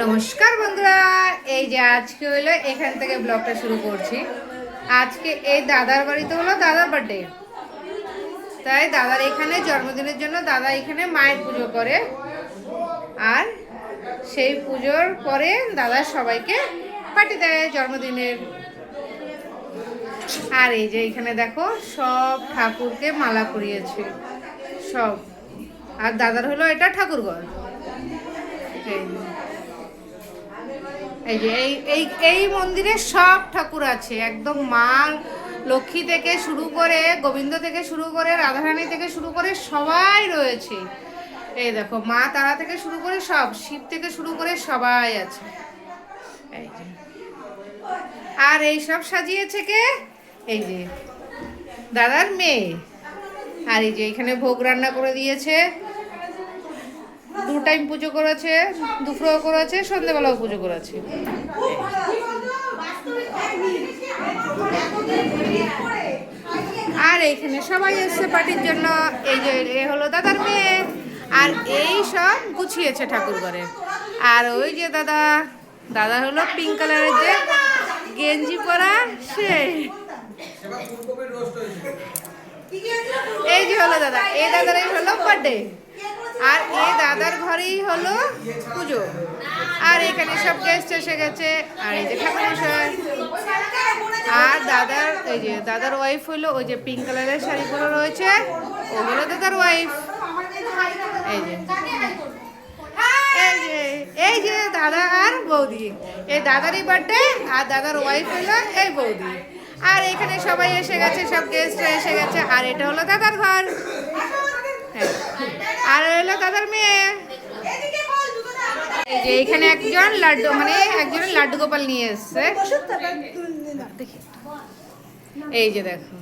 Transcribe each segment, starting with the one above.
নমস্কার বন্ধুরা, এই যে আজকে হলো, এখান থেকে ব্লগটা শুরু করছি। আজকে এই দাদার বাড়িতে হলো দাদার বার্থডে তাই দাদার এখানে জন্মদিনের জন্য দাদা এখানে মায়ের পুজো করে। আর সেই পুজোর পরে দাদা সবাইকে পার্টি দেয় জন্মদিনের। আর এই যে এখানে দেখো, সব ঠাকুরকে মালা পরিয়েছে সব। আর দাদার হলো এটা ঠাকুরঘর। এই যে। এই এই এই মন্দিরে সব ঠাকুর আছে। একদম মা লক্ষ্মী থেকে শুরু করে গোবিন্দ থেকে শুরু করে রাধারানী থেকে শুরু করে সবাই রয়েছে। এই দেখো, মা তারা থেকে শুরু করে সব, শিব থেকে শুরু করে সবাই আছে। এই যে। আর এই সব সাজিয়েছে কে? এই যে, দাদার মেয়ে। আর এই যে, এখানে ভোগ রান্না করে দিয়েছে। দু টাইম পুজো করেছে, দুপুরেও করেছে, সন্ধেবেলাও পুজো করেছে। আর এইখানে সবাই এসছে পার্টির জন্য। এই যে এ হলো দাদার মেয়ে। আর এই সব গুছিয়েছে ঠাকুর ঘরে। আর ওই যে দাদা দাদা হলো পিঙ্ক কালারের যে গেঞ্জি পরা, সে। এই যে হলো দাদা, এই দাদার এই হলো বার্থডে আর এই দাদার ঘরেই হলো পুজো। আর এখানে সব গেস্ট এসে গেছে, আর এই যে ঠাকুর মশাই আর দাদার, এই যে দাদার ওয়াইফ হলো, ওই যে পিঙ্ক কালারের শাড়ি পরে রয়েছে ও হলো দাদার ওয়াইফ এই যে। এই যে এই যে দাদা আর বৌদি। এই দাদারই বার্থডে আর দাদার ওয়াইফ হলো এই বৌদি। আর এখানে সবাই এসে গেছে, সব গেস্ট এসে গেছে, আর এটা হলো দাদার ঘর। আর হলো দাদার মেয়ে? যে এখানে একজন লাড্ডু মানে একজন লাড্ডু গোপাল নিয়ে এসছে। এই যে দেখো,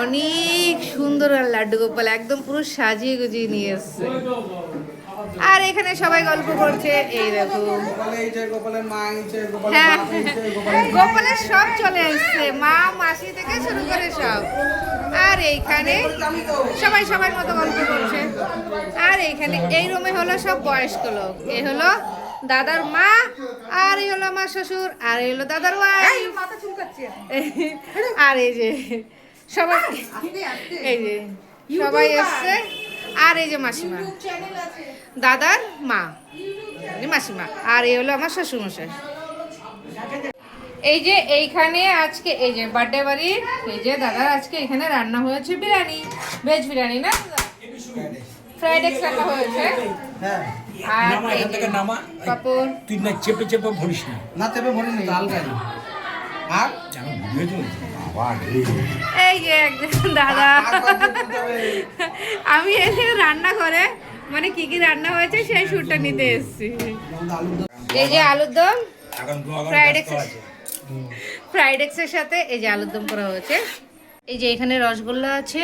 অনেক সুন্দর আর লাড্ডু গোপাল, একদম পুরো সাজিয়ে গুজিয়ে নিয়ে এসছে। আর এখানে সবাই গল্প করছে, এই দেখো। গোপালের হ্যাঁ গোপালের গোপালের সব চলে এসছে মা, মাসি থেকে শুরু করে সব। আর এইখানে সবাই সবার মতো গল্প করছে। আর এইখানে এই রুমে হলো সব বয়স্ক লোক। এই হলো দাদার মা আর এই হলো আমার শ্বশুর আর এই হলো দাদার ওয়াইফ আর এই যে সবাই এই যে সবাই এসছে। আর এই যে মাসিমা। দাদার মা মাসিমা। আর এই হলো আমার শ্বশুর মশাই এই যে এইখানে আজকে এই যে বার্থডে বাড়ির এই যে দাদার আজকে এখানে রান্না হয়েছে বিরিয়ানি। ভেজ বিরিয়ানি না ফ্রাইড এগস রান্না হয়েছে। হ্যাঁ। আর নামা এই এখান যে থেকে নামা। পাপড়। তুই না চেপে চেপে ভরিস না। না চেপে ভরিনি আলগারি আর? যেন ভিডিও চলছে বাবা রে। এই যে একজন দাদা। আমি এসে রান্না করে মানে কি কি রান্না হয়েছে সেই শুটটা নিতে এসেছি। এই যে আলুর দম এখন তো ফ্রাইড এক্সের সাথে এই যে আলুর দম করা হয়েছে। এই যে এখানে রসগোল্লা আছে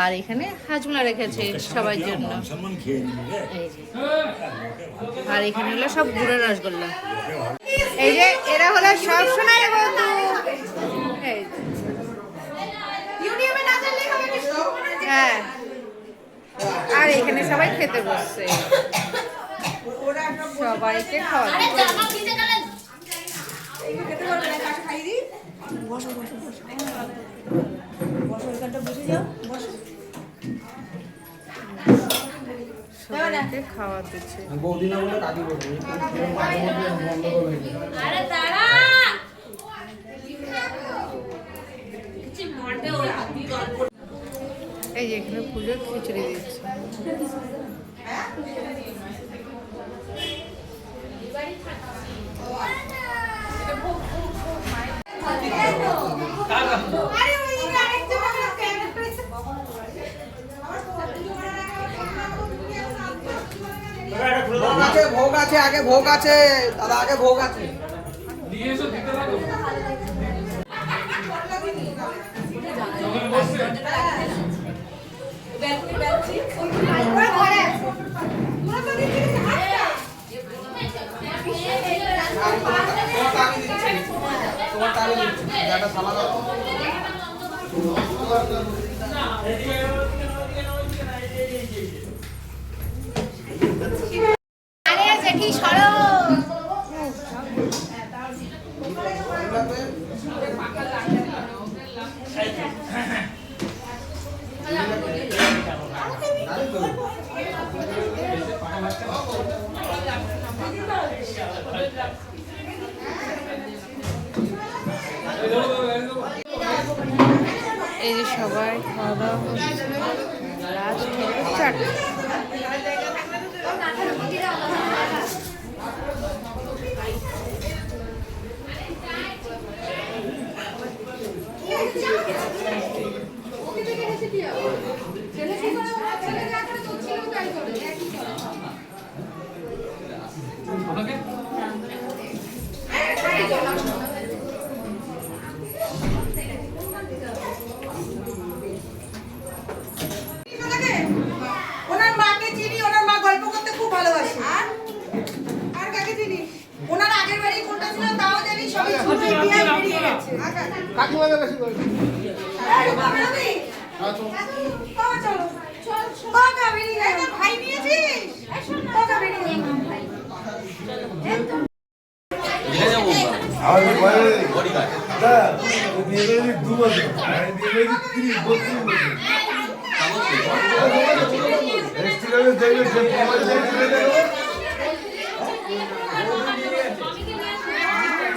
আর এখানে হাজমোলা রেখেছে সবার জন্য। সম্মান খেয়ে নিবি। রে। এই যে। আর এখানে হলো সব গুড়ের রসগোল্লা। এই যে এরা হলো সব সোনাই বন্ধু। হ্যাঁ। আর এখানে সবাই খেতে বসছে। সবাইকে খাওয়া সবাইকে খাওয়া দিচ্ছে। বৌদি না বলে কাকি বলব মাঝে মধ্যে গন্ডগোল হয়ে যায়। এই যে এখানে পুজোর খিচুড়ি দিচ্ছে। ভোগ আছে ভোগ আছে আগে ভোগ আছে দাদা আগে ভোগ আছে। আমি দিচ্ছি তোমারটা আমি দিচ্ছি একটা সালাদ দাও। আরে দেখি সরো এই যে সবাই খাওয়া দাওয়া লাস্ট চারটে ভাই নিয়েছিস? বাবা, বেরিয়ে গেল। আমি বাইরে না দিয়ে দেবে দু বছর। আর দিয়ে দেবে তিরিশ বত্রিশ বছর। রেস্টুরেন্টে দেখবে যে মোবাইল দেখবে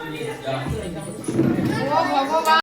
উনি কোথায় গেল ও ভগবান